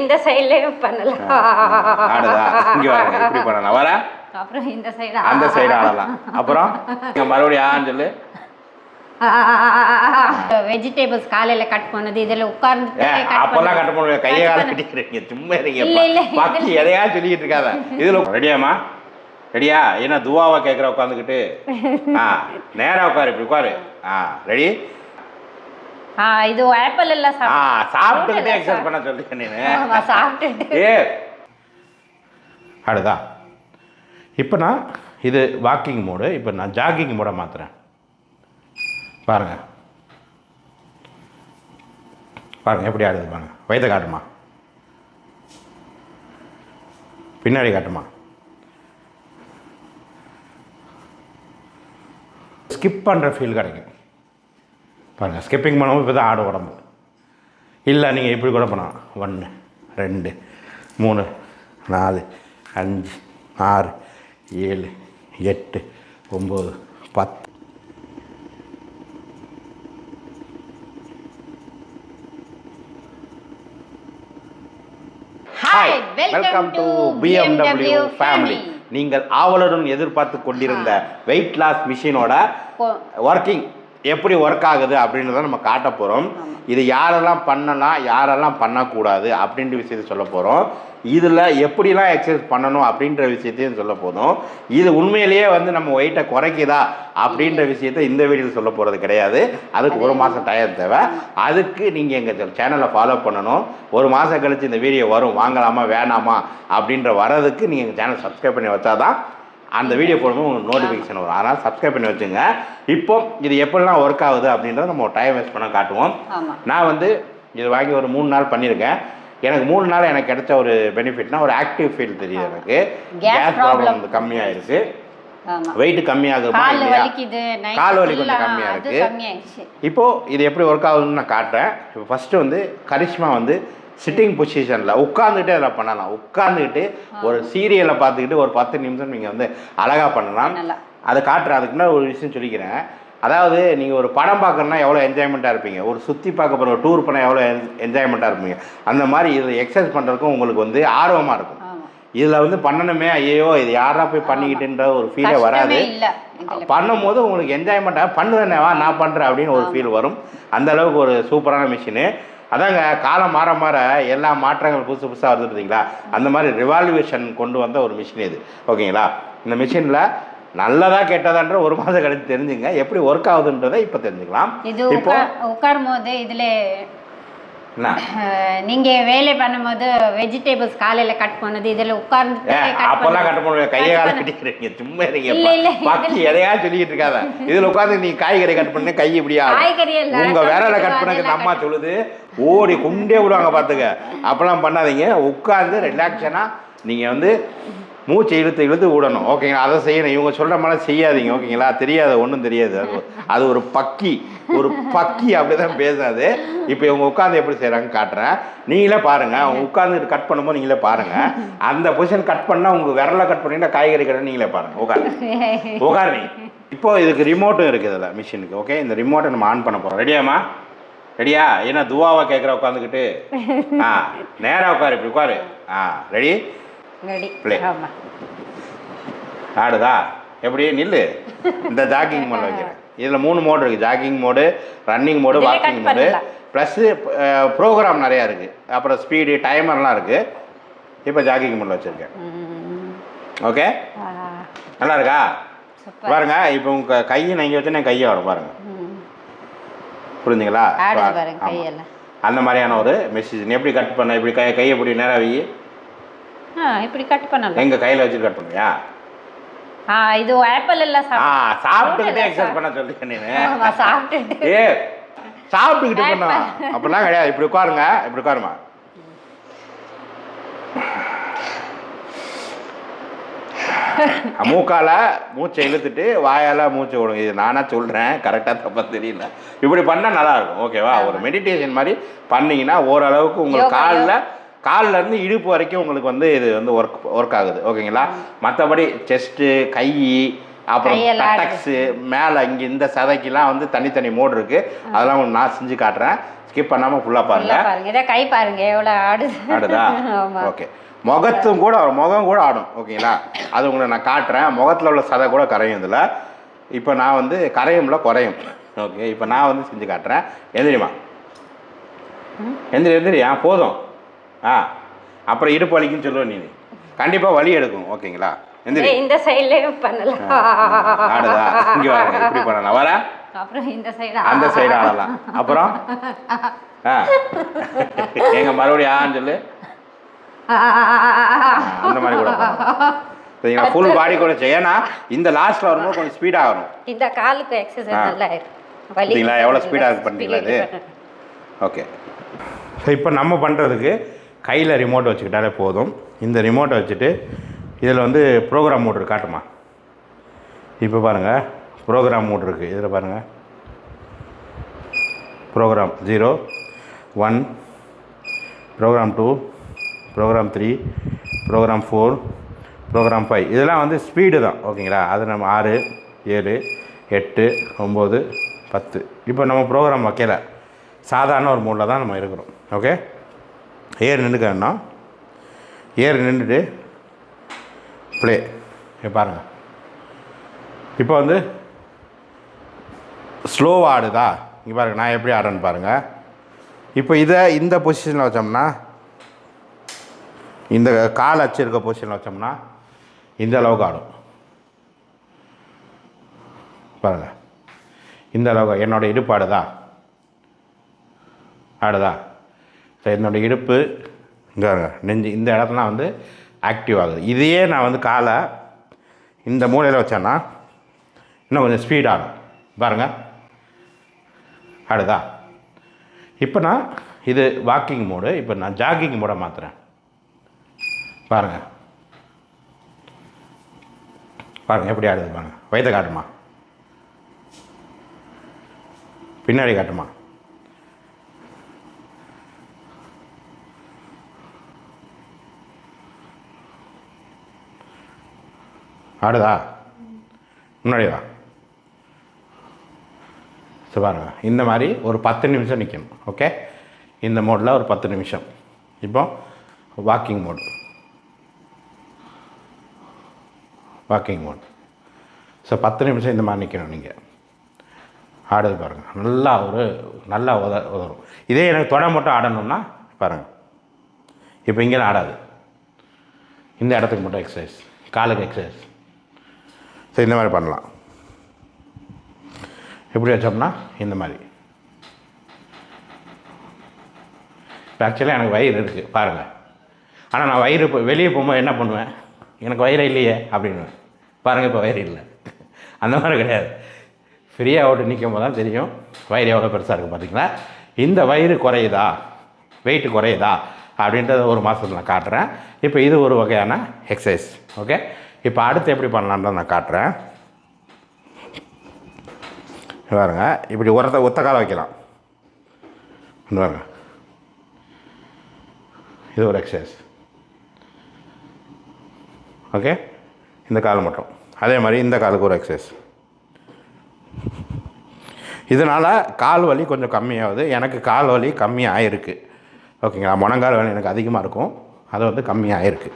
இந்த சைட்லயும் பண்ணலாம். ஆடுதா? இங்க வாங்க இப்படி பண்ணலாம். வர அப்புறம் இந்த சைடு அந்த சைடு ஆடலாம். அப்புறம் மறுபடியும் ஆன்னு சொல்லு. வெஜிடபிள்ஸ் காலையில கட் பண்ணது இதுல உட்கார்ந்து அப்பெல்லாம் கட்ட முடியாது. கையை கால கட்டிக்கிறீங்க. சும்மா இருங்க. பக்கி எதையா சொல்லிட்டு இருக்காத. இதுல ரெடியாமா ரெடியா என்ன துவாவா கேட்குற உட்காந்துக்கிட்டு ஆ நேரா உட்காரு இப்படி உட்காரு. ஆ ரெடி இது ஆப்பிள் எல்லாம் சாப்பிட்டுக்கிட்டே எக்ஸசைஸ் பண்ண நீனு. ஆமா, சாப்பிட்டுட்டு ஏ அடுதா இப்போ நான் இது வாக்கிங் மோடு இப்போ நான் ஜாகிங் மோட மாத்துறேன். பாருங்க. பாருங்க எப்படி ஆடுது பாருங்க. வயதை காட்டுமா? பின்னாடி காட்டுமா? ஸ்கிப் பண்ணுற ஃபீல் கிடைக்கும். பாருங்கள் ஸ்கிப்பிங் பண்ணும்போது இப்போ தான் ஆடு உடம்பு. இல்லை நீங்கள் இப்படி கூட பண்ணலாம். ஒன்று ரெண்டு மூணு நாலு அஞ்சு ஆறு ஏழு எட்டு ஒம்பது பத்து. Hi, welcome to BMW family. நீங்கள் ஆவலுடன் எதிர்பார்த்து கொண்டிருந்த வெயிட் லாஸ் மிஷினோட ஒர்க்கிங் எப்படி ஒர்க் ஆகுது அப்படின்றத நம்ம காட்ட போகிறோம் இது யாரெல்லாம் பண்ணலாம் யாரெல்லாம் பண்ணக்கூடாது அப்படின்ற விஷயத்த சொல்ல போகிறோம் இதில் எப்படிலாம் எக்ஸசைஸ் பண்ணணும் அப்படின்ற விஷயத்தையும் சொல்ல போதும். இது உண்மையிலேயே வந்து நம்ம வெயிட்டை குறைக்குதா அப்படின்ற விஷயத்த இந்த வீடியோவில் சொல்ல போகிறது கிடையாது. அதுக்கு ஒரு மாதம் டயம் தேவை. அதுக்கு நீங்கள் எங்கள் சேனலை ஃபாலோ பண்ணணும். ஒரு மாதம் கழிச்சு இந்த வீடியோ வரும் வாங்கலாமா வேணாமா அப்படின்ற வரதுக்கு நீங்கள் எங்கள் சேனல் சப்ஸ்கிரைப் பண்ணி வச்சாதான் அந்த வீடியோ போடும்போது உங்களுக்கு நோட்டிஃபிகேஷன் வரும். அதனால் சப்ஸ்கிரைப் பண்ணி வச்சுங்க. இப்போ இது எப்படிலாம் ஒர்க் ஆகுது அப்படின்றத நம்ம டைம் வேஸ்ட் பண்ண காட்டுவோம். நான் வந்து இது வாங்கி ஒரு மூணு நாள் பண்ணியிருக்கேன். எனக்கு மூணு நாள் எனக்கு கிடைச்ச ஒரு பெனிஃபிட்னா ஒரு ஆக்டிவ் ஃபீல் தெரியுது எனக்கு. கேஸ். ப்ராப்ளம் வந்து கம்மியாயிருச்சு. வெயிட் கம்மியாகுமா கால் இல்லையா? கால் வலி கொஞ்சம் ஆ, கம்மியா அது இருக்கு. கம்மியாயிடுச்சு இப்போ இது எப்படி ஒர்க் ஆகுதுன்னு நான் காட்டுறேன். இப்போ ஃபஸ்ட்டு வந்து கரிஷ்மா வந்து சிட்டிங் பொசிஷனில் உட்காந்துக்கிட்டே அதில் பண்ணலாம். உட்காந்துக்கிட்டு ஒரு சீரியலை பார்த்துக்கிட்டு ஒரு பத்து நிமிஷம் நீங்கள் வந்து அழகாக பண்ணலாம். அதை காட்டுறேன் அதுக்கு முன்னாடி ஒரு விஷயம் சொல்லிக்கிறேன். அதாவது நீங்கள் ஒரு படம் பார்க்கணுன்னா எவ்வளோ என்ஜாய்மெண்ட்டாக இருப்பீங்க? ஒரு சுற்றி பார்க்க போகிற டூர் பண்ண எவ்வளோ என்ஜாய்மெண்ட்டாக இருப்பீங்க? அந்த மாதிரி இது எக்ஸசைஸ் பண்ணுறதுக்கும் உங்களுக்கு வந்து ஆர்வமாக இருக்கும். இதில் வந்து பண்ணணுமே ஐயோ இது யாரா போய் பண்ணிக்கிட்டுன்ற ஒரு ஃபீலே வராது. இதுல பண்ணும்போது உங்களுக்கு என்ஜாய்மெண்ட்டாக பண்ணுவேனே வா நான் பண்ணுறேன் அப்படின்னு ஒரு ஃபீல் வரும். அந்த அளவுக்கு ஒரு சூப்பரான மிஷினு அதாங்க காலம் மாற மாற எல்லா மாற்றங்கள் புதுசு புதுசாக வருது பார்த்தீங்களா அந்த மாதிரி ரிவால்யூஷன் கொண்டு வந்த ஒரு மிஷின் இது. ஓகேங்களா? இந்த மிஷினில் நல்லதா கெட்டதான்ற ஒரு மாதம் கழிச்சு தெரிஞ்சுங்க. எப்படி ஒர்க் ஆகுதுன்றதை இப்போ தெரிஞ்சுக்கலாம். இது இப்போ உட்கார் உட்காரும் போது இதுல நீங்க வேலை பண்ணும்போது வெஜிடபிள்ஸ் காலையில கட் பண்ணது இதுல உட்கார்ந்து அப்பெல்லாம் கட்ட முடியாது. கையை கால கட்டிக்கிறீங்க சும்மா இருங்க பக்கி எதையா சொல்லிட்டு இருக்காத. இதுல உட்காந்து நீ காய்கறி கட் பண்ணு கை இப்படியா உங்க விரலை கட் பண்ணக்கு அம்மா சொல்லுது ஓடி குண்டே விடுவாங்க பாத்துக்க. அப்பெல்லாம் பண்ணாதீங்க. உட்கார்ந்து ரிலாக்ஷனா நீங்க வந்து மூச்சை இழுத்து இழுத்து விடணும். ஓகேங்களா? அதை செய்யணும். இவங்க சொல்கிற மாதிரி செய்யாதீங்க. ஓகேங்களா? தெரியாது ஒன்றும் தெரியாது. அது அது ஒரு பக்கி. ஒரு பக்கி அப்படிதான் பேசாது. இப்போ இவங்க உட்காந்து எப்படி செய்கிறாங்கன்னு காட்டுறேன். நீங்களே பாருங்கள் அவங்க உட்காந்து கட் பண்ணும்போது நீங்களே பாருங்கள் அந்த பொசிஷன் கட் பண்ணால் உங்கள் விரலை கட் பண்ணிட்டா காய்கறி கடை நீங்களே பாருங்கள் உட்காந்து உட்காரு இப்போ இதுக்கு ரிமோட்டும் இருக்குது இதில் மிஷினுக்கு ஓகே? இந்த ரிமோட்டை நம்ம ஆன் பண்ண போகிறோம் ரெடியாம்மா ரெடியா ஏன்னா துவாவை கேட்குற உட்காந்துக்கிட்டு ஆ நேராக உட்காரு இப்படி உட்காரு. ஆ ரெடி ஆமா. ஆடுதா? எப்படி? நில்லு. இந்த ஜாக்கிங் மோடில் வைக்கிறேன் இதில் மூணு மோடு இருக்குது jogging mode running mode walking mode. Plus program நிறையா இருக்குது அப்புறம் ஸ்பீடு டைமர்லாம் இருக்குது இப்போ ஜாக்கிங் மோடில் வச்சுருக்கேன். ஓகே நல்லா இருக்கா? பாருங்க இப்போ உங்க கையை நான் இங்கே வச்சு கையை வரும் பாருங்க. புரிஞ்சுங்களா அந்த மாதிரியான ஒரு மெசேஜ் எப்படி கட் பண்ண இப்படி கை கையை இப்படி நேரா வை. இப்படி கட் பண்ணலாம். எங்க கையில வச்சு கட் பண்ணுவியா? ஆ இது ஆப்பிள் எல்லாம் ஆ சாப்பிட்டு சாப்பிட்டுக்கிட்டே எக்ஸசைஸ் பண்ண நீனு. ஆமா, சாப்பிட்டுட்டு. ஏ சாப்பிட்டுக்கிட்டு பண்ணா அப்படிலாம் கிடையாது. இப்படி உட்காருங்க. இப்படி உட்காருமா? மூக்கால மூச்சை இழுத்துட்டு வாயால மூச்சை விடுங்க இது நானா சொல்றேன். கரெக்டா தப்பா தெரியல. இப்படி பண்ணா நல்லா இருக்கும். ஓகேவா ஒரு மெடிடேஷன் மாதிரி பண்ணீங்கன்னா ஓரளவுக்கு உங்க யோகா, கால்ல கால்ல இருந்து இடுப்பு வரைக்கும் உங்களுக்கு வந்து இது வந்து ஒர்க் ஒர்க் ஆகுது. ஓகேங்களா மற்றபடி செஸ்ட்டு கை அப்புறம் கட்டக்ஸு மேலே இங்கே இந்த சதைக்கெல்லாம் வந்து தனித்தனி மோடு இருக்குது அதெல்லாம் நான் செஞ்சு காட்டுறேன். ஸ்கிப் பண்ணாமல் ஃபுல்லாக பாருங்க. நல்லா பாருங்க. இதை கை பாருங்க. எவ்வளோ ஆடுது. ஆடுதா? ஓகே முகத்தும் கூட முகம் கூட ஆடும். ஓகேங்களா அது உங்களுக்கு நான் காட்டுறேன். முகத்தில் உள்ள சதை கூட கரையும் இதில். இப்போ நான் வந்து கரையும்ல குறையும். ஓகே இப்போ நான் வந்து செஞ்சு காட்டுறேன். எந்திரிமா எந்திரி எந்திரி. ஆ போதும். ஆ அப்புறம் இடுப்பு வலிக்குன்னு சொல்லுவேன் நீ கண்டிப்பாக வலி எடுக்கும் ஓகேங்களா? இந்த சைட்லயும் பண்ணலாம். ஆடுதா? இங்கே வாங்க இப்படி பண்ணலாம். வர அப்புறம் இந்த சைடு அந்த சைடு ஆடலாம். அப்புறம்? எங்க மறுபடியும் ஆன்னு சொல்லு. அந்த மாதிரி கூட. சரிங்களா? ஃபுல் பாடி கூட ஏன்னா இந்த லாஸ்ட்ல வரும்போது கொஞ்சம் ஸ்பீடாக வரும். இந்த காலுக்கு எக்ஸசைஸ். நல்லா speed ஆ இருக்கு பார்த்தீங்களா இது? ஓகே ஸோ இப்போ நம்ம பண்ணுறதுக்கு கையில் ரிமோட் வச்சுக்கிட்டாலே போதும். இந்த ரிமோட்டை வச்சுட்டு இதில் வந்து ப்ரோக்ராம் மோட் காட்டுமா? இப்போ பாருங்கள் ப்ரோக்ராம் மோட் இருக்குது இதில் பாருங்கள் program zero one program two program three program four program five இதெல்லாம் வந்து ஸ்பீடு தான். ஓகேங்களா அது நம்ம ஆறு ஏழு எட்டு ஒம்பது பத்து. இப்போ நம்ம ப்ரோக்ராம் வைக்கல. சாதாரண ஒரு மூடில் தான் நம்ம இருக்கிறோம். ஓகே ஏர் நின்றுக்கணும்னா ஏர் நின்றுட்டு ப்ளே இப்போ பாருங்கள் இப்போ வந்து ஸ்லோவாக ஆடுதா? இங்கே பாருங்கள் நான் எப்படி ஆடுறேன்னு பாருங்கள் இப்போ இதை இந்த பொசிஷனில் வச்சோம்னா இந்த கால் அச்சு இருக்க பொசிஷனில் வச்சோம்னா இந்த அளவுக்கு ஆடும். பாருங்கள் இந்த அளவுக்கு என்னோடய இடுப்பு ஆடுதா? ஆடுதா? ஸோ என்னோடய இடுப்பு இங்கே நெஞ்சு இந்த இடத்துலாம் வந்து ஆக்டிவ் ஆகுது. இதையே நான் வந்து காலை இந்த மூலையில் வச்சேன்னா இன்னும் கொஞ்சம் ஸ்பீடாகும் பாருங்கள் அடுதா இப்போ நான் இது வாக்கிங் மோடு இப்போ நான் ஜாகிங் மோடை மாற்றுறேன் பாருங்கள் பாருங்கள் எப்படி ஆடுது பாருங்கள் வயதை காட்டுமா? பின்னாடி காட்டுமா? ஆடுதா? முன்னாடி வா ஸோ பாருங்க. இந்த மாதிரி ஒரு பத்து நிமிஷம் நிற்கணும் ஓகே இந்த மோடில் ஒரு பத்து நிமிஷம். இப்போ walking mode walking mode so பத்து நிமிஷம் இந்த மாதிரி நிற்கணும் நீங்கள் ஆடுது பாருங்கள் நல்லா ஒரு நல்லா உத உதவும் இதே எனக்கு தொடை மட்டும் ஆடணும்னா பாருங்கள் இப்போ இங்கே ஆடாது. இந்த இடத்துக்கு மட்டும் எக்ஸசைஸ் காலுக்கு எக்ஸசைஸ் ஸோ இந்த மாதிரி பண்ணலாம். எப்படி வச்சோம்னா இந்த மாதிரி. இப்போ ஆக்சுவலாக எனக்கு வயிறு இருக்குது பாருங்கள் ஆனால் நான் வயிறு இப்போ வெளியே போகும்போது என்ன பண்ணுவேன்? எனக்கு வயிறு இல்லையே அப்படின்னு பாருங்கள் இப்போ வயிறு இல்லை. அந்த மாதிரி கிடையாது. ஃப்ரீயாக ஓட்டு நிற்கும் போது தான் தெரியும் வயிறு எவ்வளோ பெருசாக இருக்குது பார்த்தீங்களா இந்த வயிறு குறையுதா? வெயிட் குறையுதா? அப்படின்றத ஒரு மாதத்தில் நான் காட்டுறேன். இப்போ இது ஒரு வகையான எக்ஸசைஸ் ஓகே இப்போ அடுத்து எப்படி பண்ணலான்றத நான் காட்டுறேன். பாருங்க இப்படி உரத்தை ஒத்த கால வைக்கலாம். பாருங்க. இது ஒரு எக்ஸசைஸ் ஓகே இந்த கால் மட்டும். அதே மாதிரி இந்த காலுக்கு ஒரு எக்ஸசைஸ் இதனால் கால் வலி கொஞ்சம் கம்மியாகுது. எனக்கு கால் வலி கம்மியாகிருக்கு ஓகேங்களா முனங்கால் வலி எனக்கு அதிகமாக இருக்கும். அது வந்து கம்மியாகிருக்கு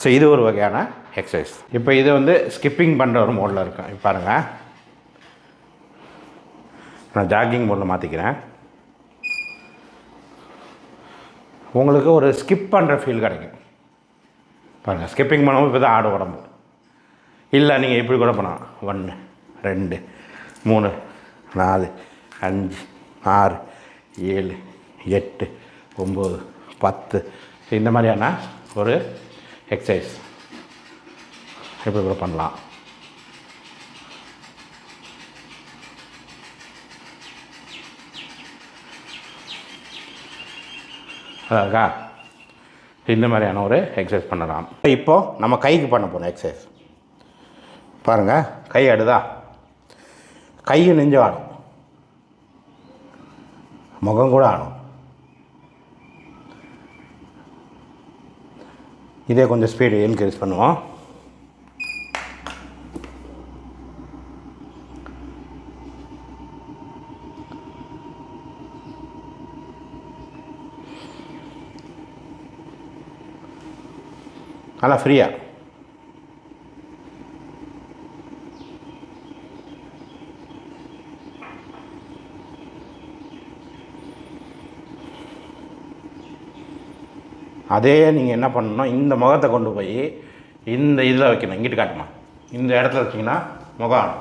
ஸோ இது ஒரு வகையான எக்ஸசைஸ் இப்போ இது வந்து ஸ்கிப்பிங் பண்ணுற ஒரு மோடில் இருக்கும். இப்போ பாருங்கள் நான் ஜாகிங் மோடில் மாற்றிக்கிறேன் உங்களுக்கு ஒரு ஸ்கிப் பண்ணுற ஃபீல் கிடைக்கும். பாருங்கள் ஸ்கிப்பிங் பண்ணும்போது இப்போ தான் ஆடு உடம்பு. இல்லை நீங்கள் இப்படி கூட பண்ணலாம். ஒன்று ரெண்டு மூணு நாலு அஞ்சு ஆறு ஏழு எட்டு ஒம்பது பத்து இந்த மாதிரியான ஒரு எக்ஸசைஸ் இப்படி கூட பண்ணலாம்? அழகா இந்த மாதிரியான ஒரு எக்ஸசைஸ் பண்ணலாம். இப்போது நம்ம கைக்கு பண்ண போகிறோம் எக்ஸசைஸ் பாருங்கள் கை அடுதா? கையும் நெஞ்சு ஆடும் முகம் கூட ஆடும் இதே கொஞ்சம் ஸ்பீடு இன்க்ரீஸ் பண்ணுவோம். நல்லா ஃப்ரீயாக அதே நீங்கள் என்ன பண்ணணும் இந்த முகத்தை கொண்டு போய் இந்த இதில் வைக்கணும் இங்கிட்டு காட்டுமா? இந்த இடத்துல வச்சிங்கன்னா முகம்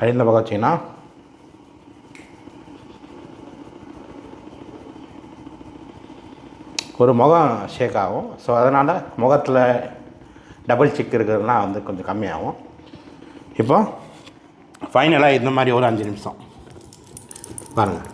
அது இந்த பக்கம் வச்சிங்கன்னா ஒரு முகம் ஷேக் ஆகும். ஸோ அதனால் முகத்தில் டபுள் சிக் இருக்கிறதுலாம் வந்து கொஞ்சம் கம்மியாகும். இப்போ ஃபைனலாக இந்த மாதிரி ஒரு அஞ்சு நிமிஷம். பாருங்கள்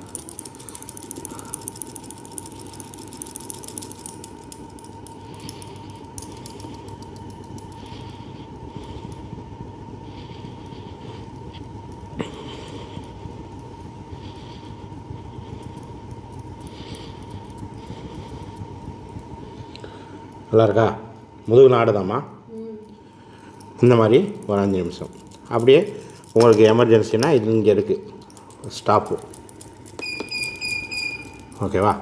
நல்லா இருக்கா? முதுகு நாடுதாம்மா? இந்த மாதிரி ஒரு அஞ்சு நிமிஷம். அப்படியே உங்களுக்கு எமர்ஜென்சினா இது இங்கே இருக்குது ஸ்டாப்பு ஓகேவா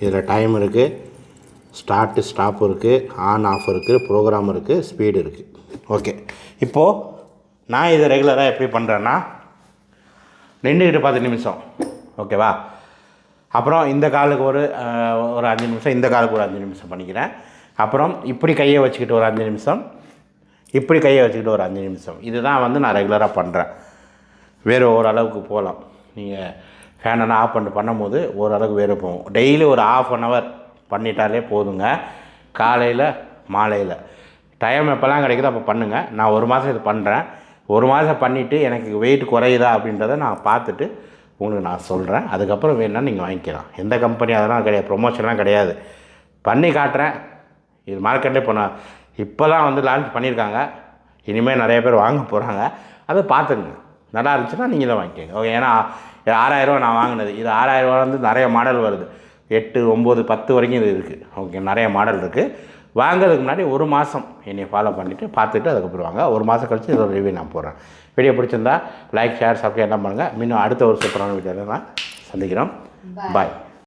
இதில் டைம் இருக்குது ஸ்டார்ட்டு ஸ்டாப் இருக்குது ஆன் ஆஃப் இருக்குது ப்ரோக்ராம் இருக்குது ஸ்பீடு இருக்குது ஓகே இப்போது நான் இதை ரெகுலராக எப்படி பண்ணுறேன்னா நின்றுக்கிட்டு பத்து நிமிஷம். ஓகேவா அப்புறம் இந்த காலுக்கு ஒரு ஒரு அஞ்சு நிமிஷம் இந்த காலுக்கு ஒரு அஞ்சு நிமிஷம் பண்ணிக்கிறேன். அப்புறம் இப்படி கையை வச்சுக்கிட்டு ஒரு அஞ்சு நிமிஷம். இப்படி கையை வச்சுக்கிட்டு ஒரு அஞ்சு நிமிஷம். இதுதான் வந்து நான் ரெகுலராக பண்ணுறேன் வேறு ஓரளவுக்கு போகலாம். நீங்கள் ஃபேனெல்லாம் ஆஃப் பண்ணிட்டு பண்ணும்போது ஓரளவுக்கு வேறு போகும். டெய்லி ஒரு ஆஃப் அன் ஹவர் பண்ணிட்டாலே போதுங்க. காலையில் மாலையில். டைம் எப்போல்லாம் கிடைக்குதோ அப்போ பண்ணுங்கள் நான் ஒரு மாதம் இது பண்ணுறேன் ஒரு மாதம் பண்ணிவிட்டு எனக்கு வெயிட் குறையுதா அப்படின்றத நான் பார்த்துட்டு உங்களுக்கு நான் சொல்கிறேன் அதுக்கப்புறம் வேணும்னா நீங்கள் வாங்கிக்கலாம். எந்த கம்பெனி அதெல்லாம் கிடையாது. ப்ரொமோஷன்லாம் கிடையாது. பண்ணி காட்டுறேன். இது மார்க்கெட்டே இப்போ நான் இப்போ தான் வந்து லான்ச் பண்ணியிருக்காங்க. இனிமேல் நிறைய பேர் வாங்க போகிறாங்க அதை பார்த்துங்க நல்லா இருந்துச்சுன்னா நீங்கள் தான் வாங்கிக்கோங்க. ஓகே ஏன்னா ஆறாயிரரூவா நான் வாங்கினது. இது ஆறாயிரரூவா வந்து நிறைய மாடல் வருது. எட்டு ஒம்பது பத்து வரைக்கும் இது இருக்குது ஓகே நிறைய மாடல் இருக்குது வாங்குறதுக்கு முன்னாடி ஒரு மாதம் என்னை ஃபாலோ பண்ணிவிட்டு பார்த்துட்டு அதுக்கப்புறம் வாங்க. ஒரு மாதம் கழிச்சு இதோட ரிவ்யூ நான் போடுறேன். வீடியோ பிடிச்சிருந்தா லைக் ஷேர் சப்ஸ்கிரைப் எல்லாம் பண்ணுங்கள் இன்னும் அடுத்த ஒரு சூப்பரான வீடியோவில் நான் சந்திக்கிறோம். பாய்